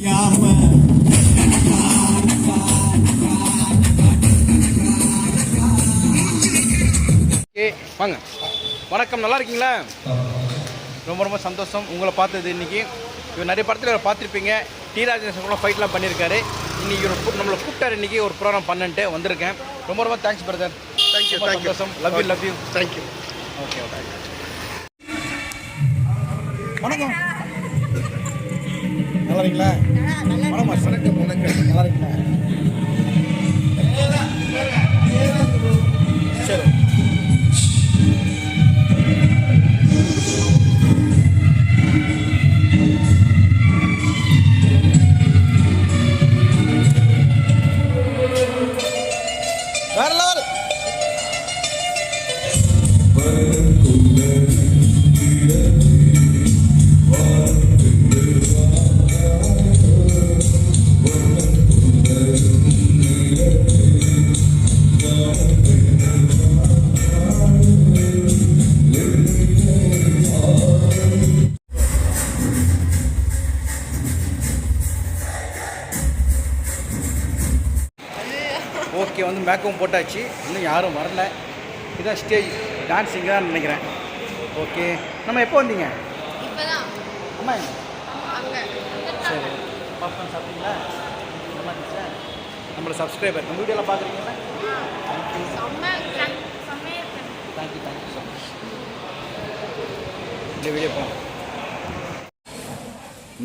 ஏ வாங்க. வணக்கம் நல்லா இருக்கீங்களா? ரொம்ப ரொம்ப சந்தோஷம். உங்களை பார்த்தது இன்னைக்கு. இவர் நிறைய படத்தில் இவரை பார்த்துருப்பீங்க. டி. ராஜேஷன் கூட ஃபைட்லாம் பண்ணியிருக்காரு. இன்னைக்கு இவர் கூ- நம்மளை கூப்பிட்டாரு இன்னைக்கு. ஒரு ப்ரோக்ராம் பண்ணிட்டு வந்திருக்கேன். ரொம்ப ரொம்ப தேங்க்ஸ் பிரதர் தேங்க்யூ சந்தோஷம். Love you love you thank you okay okay வணக்கம். நல்லா இருக்கீங்களா? நல்லா இருக்கீங்களா? ஓகே வந்து மேக்கப்பும் போட்டாச்சு. இன்னும் யாரும் வரல. இதான் ஸ்டேஜ் டான்ஸிங் தான் நினைக்கிறேன். ஓகே. நம்ம எப்போ வந்தீங்க? அம்மா சரி. பாப்கார்ன் சாப்பிட்டீங்களா? நம்மளோட சப்ஸ்கிரைபர் நம்ம வீடியோலாம் பார்க்குறீங்களா? Thank you. Thank you so much இந்த வீடியோ போகலாம்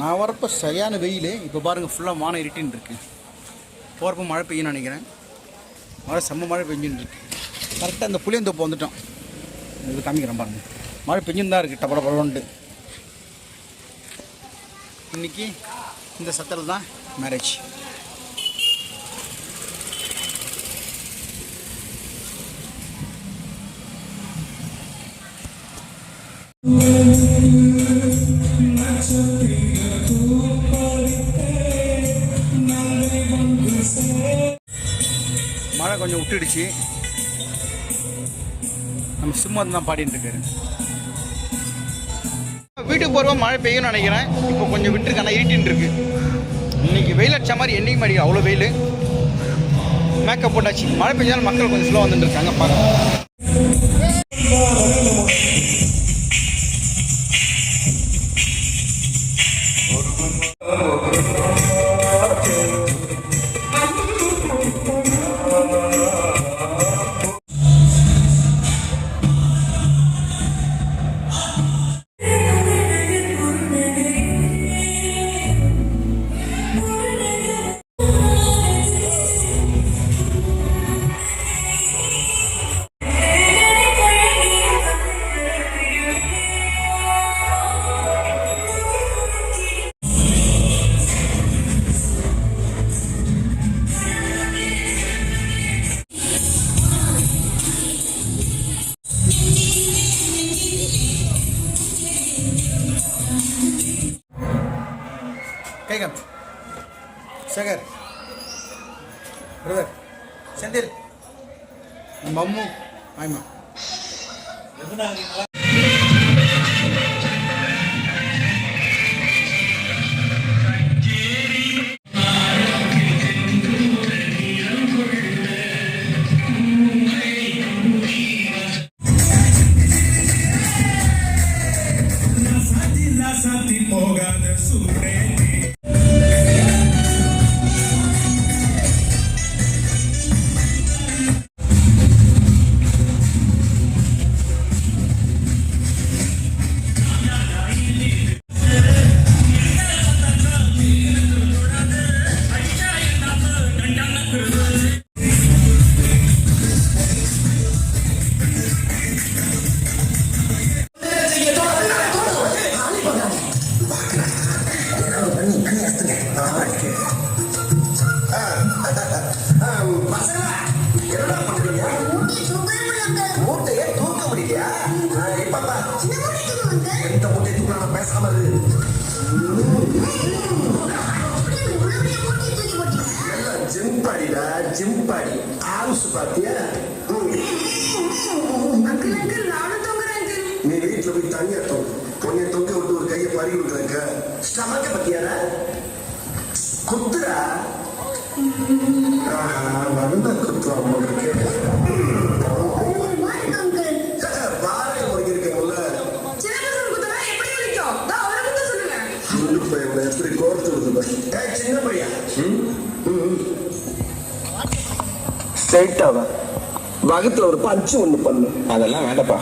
நான் வரப்போ சரியான வெயில். இப்போ பாருங்கள் ஃபுல்லாக வானம் இருட்டின்னு இருக்கு. போகிறப்ப மழை பெய்யும்னு நினைக்கிறேன். மழை செம்ம மழை பெஞ்சுன்னு இருக்கு. கரெக்டாக அந்த புளியந்தோப்பு வந்துட்டோம். இது காமிக்கிறேன் பாருங்க. மழை பெஞ்சுன்னு தான் இருக்குது டபட படம்ட்டு இன்னைக்கு இந்த சத்திரம் தான் மேரேஜ் Thank you. விட்டுடுச்சு நம்ம சும்மா தான் பாடிட்டு இருக்காரு. வீட்டுக்கு போகிறவங்க மழை பெய்யும்னு நினைக்கிறேன். இப்போ கொஞ்சம் விட்டுருக்கு ஆனால் இருட்டின்னு இருக்கு. இன்னைக்கு வெயில் அடிச்ச மாதிரி என்னைக்கு அடிக்கும் அவ்வளோ வெயில்? மேக்கப் போட்டாச்சு. மழை பெய்ஞ்சாலும் மக்கள் கொஞ்சம் ஸ்லோ வந்துட்டு இருக்காங்க பாருங்க கை காமிச்சு சேகர் பிரதர் செந்தில் நம்ம அம்மு ஆய்மா சாத்தி போகாத சூரே மூட்டையை தூக்க முடியலையா இப்பப்பா எந்த மூட்டையை தூக்கலாம் பேசாம ஸ்டமக்க பத்தியாடா? குத்துடா. வந்த குத்துவா உங்களுக்கு சின்ன பையன் எப்படி கோர்த்து விடுது சின்ன பையன். வகத்துல ஒரு பஞ்சு ஒண்ணு பண்ணு. அதெல்லாம் வேண்டாப்பா.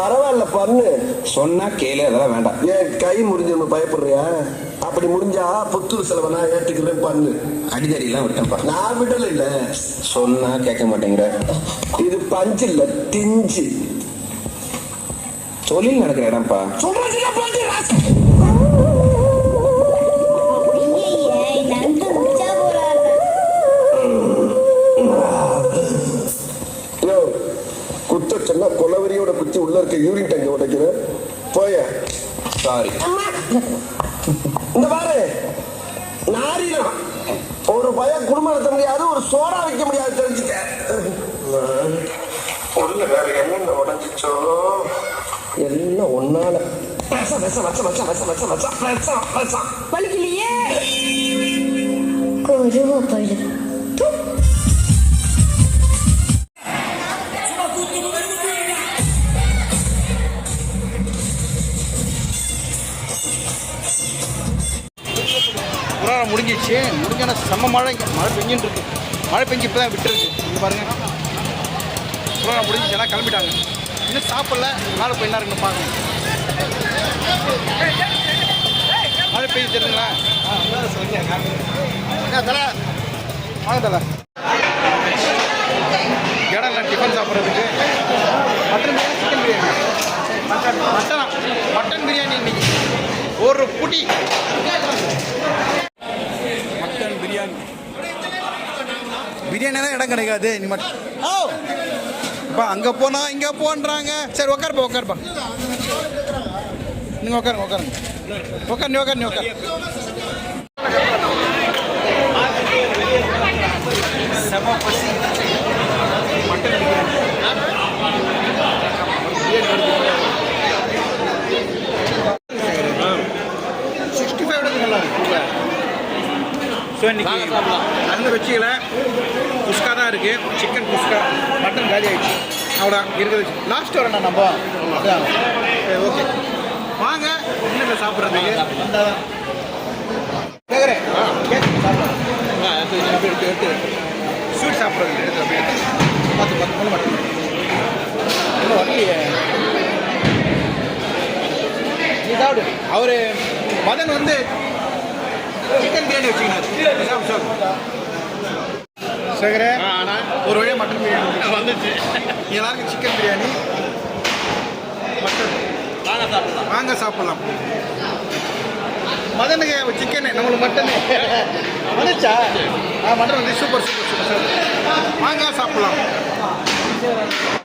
பரவாயில்ல பண்ணு. சொன்னா கேளு அதெல்லாம் வேண்டாம். ஏன் கை முடிஞ்சு பயப்படுறியா? அப்படி முடிஞ்சா புத்தூர் செலவை நான் ஏற்றுக்கிறேன் பண்ணு. அடிதடியெல்லாம் விட்டேன்ப்பா நான் விடல இல்ல. சொன்னா கேட்க மாட்டேங்கிற. இது பஞ்சு இல்ல திஞ்சு. தொழில் நடக்கிற இடம்ப்பா. சொல்றதுல யூரின் டேங்க உடைக்கிற போய. சாரி இந்த பாரு. நாரினம் ஒரு பையன் குடும்பம் நடத்த முடியாது ஒரு சோடா வைக்க முடியாது தெரிஞ்சுக்க. உள்ள வேற என்னென்ன உடஞ்சிச்சோ? எல்லாம் ஒன்னால. விஷம், கொருவ போயிடு முடிஞ்சான செம்ம மழை. இங்கே மழை பெஞ்சுட்டு இருக்கு. மழை பெஞ்சு இப்போ தான் விட்டுருக்கு. இங்கே பாருங்க. கொரோனா முடிஞ்சு எல்லாம் கிளம்பிட்டாங்க. இன்னும் சாப்பிடல. மேலே போய் என்ன இருக்குன்னு பார்க்கணும் மழை பெய்யுது தெரியுங்களா? ஆ, சொல்லுங்க. தல. வாங்க தல. இடம் இல்லை. டிஃபன் சாப்பிட்றதுக்கு. Mutton biryani chicken biryani. Mutton. Mutton mutton biryani இன்னைக்கு. ஒரு புடி மட்டன் பிரியாணி பிரியாணி தான் இடம் கிடைக்காது நீ மட்டும் ஓ. இப்போ அங்கே போனா இங்கே போன்றாங்க. சரி உட்காருப்பா உட்காருப்பா நீங்கள் உட்காருங்க உட்காருங்க உட்காரு நீ உட்காரு நீ உட்காரு செம பசி. ஸோ இன்றைக்கி அந்த வச்சியில் புஷ்கா தான் இருக்குது சிக்கன் குஸ்கா. மட்டன் காலி ஆகிடுச்சு அவ்வளோ இருக்கிறது லாஸ்ட் வரேன் நம்ம. அதான் ஓகே வாங்க. இன்னும் சாப்பிட்றதுக்கு. கேட்குறேன் ஸ்வீட் சாப்பிட்றது. பத்து பத்து மூணு மட்டும் இதாவது அவர் மதன் வந்து சிக்கன் பிரியாணி வச்சுக்கினார் சேகரே. ஒரு வழியாக மட்டன் பிரியாணி வந்துச்சு. எல்லாருக்கும் சிக்கன் பிரியாணி மட்டன். வாங்க சாப்பிடலாம். வாங்க சாப்பிடலாம். மதனுக்கு சிக்கன் நம்மளுக்கு மட்டன். வந்துச்சா? ஆ மட்டன் வந்து சூப்பர் சூப்பர் சூப்பர் சூப்பர் வாங்க சாப்பிடலாம்.